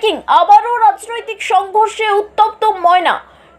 Breaking আবারও রাজনৈতিক সংঘর্ষে উত্তপ্ত ময়না।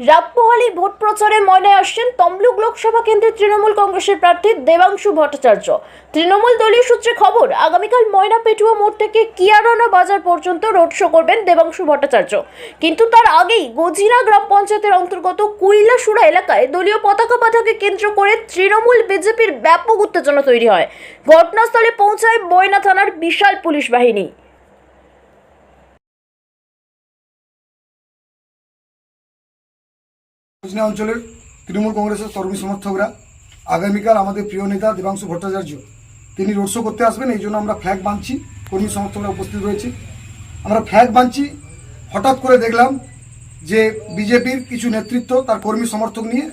রাতপোহালি ভোট প্রচারে ময়নায় আসছেন তমলুক লোকসভা কেন্দ্রের তৃণমূল কংগ্রেসের প্রার্থী দেবাংশু ভট্টাচার্য। তৃণমূল দলীয় সূত্রে খবর, আগামীকাল ময়না পেটুয়া মোড় থেকে কিয়ারানা বাজার পর্যন্ত রোড শো করবেন দেবাংশু ভট্টাচার্য। কিন্তু তার আগেই গজিরা গ্রাম পঞ্চায়েতের অন্তর্গত কুইলাসুরা এলাকায় দলীয় পতাকা বাধাকে কেন্দ্র করে তৃণমূল বিজেপির ব্যাপক উত্তেজনা তৈরি হয়। ঘটনাস্থলে পৌঁছায় ময়না থানার বিশাল পুলিশ বাহিনী। কুচনা অঞ্চলের তৃণমূল কংগ্রেসের কর্মী সমর্থকরা, আগামীকাল আমাদের প্রিয় নেতা দেবাংশু ভট্টাচার্য, তিনি রোড শো করতে আসবেন, এই জন্য আমরা ফ্ল্যাগ বাঁধছি কর্মী সমর্থকরা উপস্থিত রয়েছে। আমরা ফ্ল্যাগ বাঁধছি, হঠাৎ করে দেখলাম যে বিজেপির কিছু নেতৃত্ব, তার কর্মী সমর্থক নিয়ে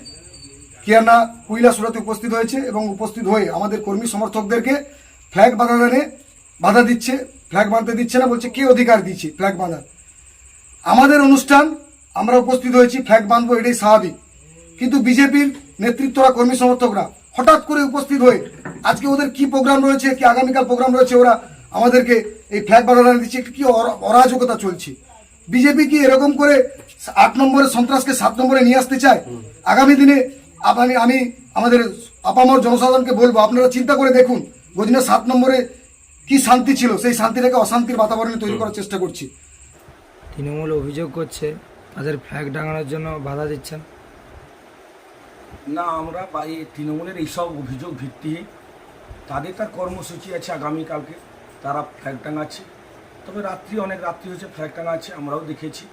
কিয়ানা কুইলাসুরাতে উপস্থিত হয়েছে এবং উপস্থিত হয়ে আমাদের কর্মী সমর্থকদেরকে ফ্ল্যাগ বাঁধানে বাধা দিচ্ছে ফ্ল্যাগ বাঁধতে দিচ্ছে না, বলছে কে অধিকার দিচ্ছে ফ্ল্যাগ বাঁধার। আমাদের অনুষ্ঠান আমরা উপস্থিত হয়েছি ফ্ল্যাগ বাঁধবো, এটাই স্বাভাবিক। কিন্তু বিজেপির নেতৃত্বরা, কর্মী সমর্থকরা হঠাৎ করে উপস্থিত হয়ে আজকে ওদের কি প্রোগ্রাম রয়েছে, কি আগামীকাল প্রোগ্রাম রয়েছে, ওরা আমাদেরকে এই ফ্ল্যাগ বাঁধানো দিচ্ছে, কি অরা- অরাজকতা চলছে। বিজেপি কি এরকম করে আট নম্বরে সন্ত্রাসকে সাত নম্বরে নিয়ে আসতে চায়? আগামী দিনে আমি আমি আমাদের আপামর জনসাধারণকে বলব, আপনারা চিন্তা করে দেখুন গজিনা সাত নম্বরে কি শান্তি ছিল, সেই শান্তিটাকে অশান্তির বাতাবরণে তৈরি করার চেষ্টা করছি। তৃণমূল অভিযোগ করছে তাদের ফ্ল্যাগ টাঙানোর জন্য বাধা দিচ্ছেন? না, আমরা এই তৃণমূলের এইসব অভিযোগ ভিত্তিহীন। তাদের তার কর্মসূচি আছে আগামীকালকে। তারা ফ্ল্যাগ টাঙাচ্ছে। তবে রাত্রি, অনেক রাত্রি হয়েছে ফ্ল্যাগ টাঙাচ্ছে, আমরাও দেখেছি।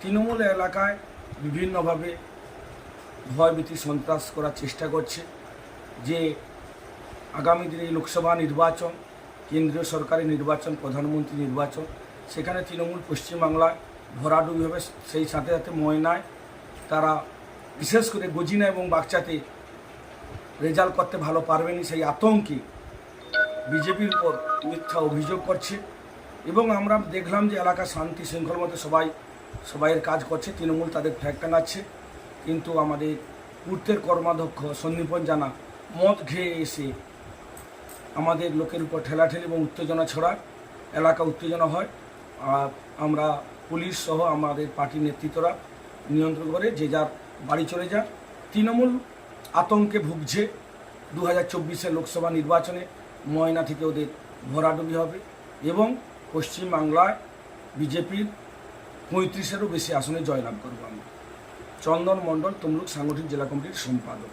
তৃণমূল এলাকায় বিভিন্নভাবে ভয়ভীতি, সন্ত্রাস করার চেষ্টা করছে যে আগামী দিনে লোকসভা নির্বাচন, কেন্দ্রীয় সরকারের নির্বাচন, প্রধানমন্ত্রী নির্বাচন, সেখানে তৃণমূল পশ্চিমবাংলায় ভরাডুবি হবে, সেই সাথে সাথে ময়নায় তারা বিশেষ করে গজিনা এবং বাচ্চাতে রেজাল্ট করতে ভালো পারবেনি, সেই আতঙ্কে বিজেপির উপর মিথ্যা অভিযোগ করছে। এবং আমরা দেখলাম যে এলাকা শান্তি শৃঙ্খল মতো সবাই, সবাইয়ের কাজ করছে, তৃণমূল তাদের ফ্ল্যাগ টাঙাচ্ছে। কিন্তু আমাদের পূর্তের কর্মাধ্যক্ষ সন্দীপন জানা মদ খেয়ে এসে আমাদের লোকের উপর ঠেলাঠেলি এবং উত্তেজনা ছড়ায়। এলাকা উত্তেজনা হয়। আর আমরা পুলিশ সহ আমাদের পার্টির নেতৃত্বরা নিয়ন্ত্রণ করে, যে যার বাড়ি চলে যান। তৃণমূল আতঙ্কে ভুগছে দু হাজার লোকসভা নির্বাচনে, ময়না থেকে ওদের ভরাডুবি হবে এবং পশ্চিমবাংলায় বিজেপির পঁয়ত্রিশেরও বেশি আসনে জয়লাভ করব আমরা। চন্দন মণ্ডল, তমলুক সাংগঠনিক জেলা কমিটির সম্পাদক।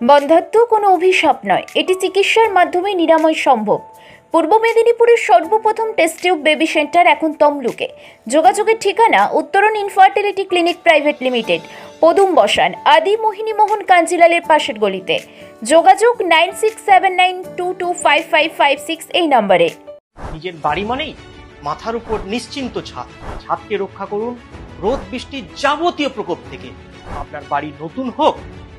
বন্ধাত্ম কোনো অভিশাপ নয়। এটি চিকিৎসার মাধ্যমে নিরাময় সম্ভব। পূর্ব মেদিনীপুরের সর্বপ্রথম টেস্ট টিউব বেবি সেন্টার এখন তমলুকে। যোগাযোগের ঠিকানা উত্তরণ ইনফার্টিলিটি ক্লিনিক প্রাইভেট লিমিটেড পদুম বসান আদি মোহিনী মোহন কাঞ্জিলালের পাশের গলিতে। যোগাযোগ nine six seven nine two two five five five six এই নম্বরে। নিজের বাড়ি মানেই মাথার উপর নিশ্চিন্ত ছাদ। ছাদকে রক্ষা করুন রোদ বৃষ্টির যাবতীয় প্রকোপ থেকে। আপনার বাড়ি নতুন হোক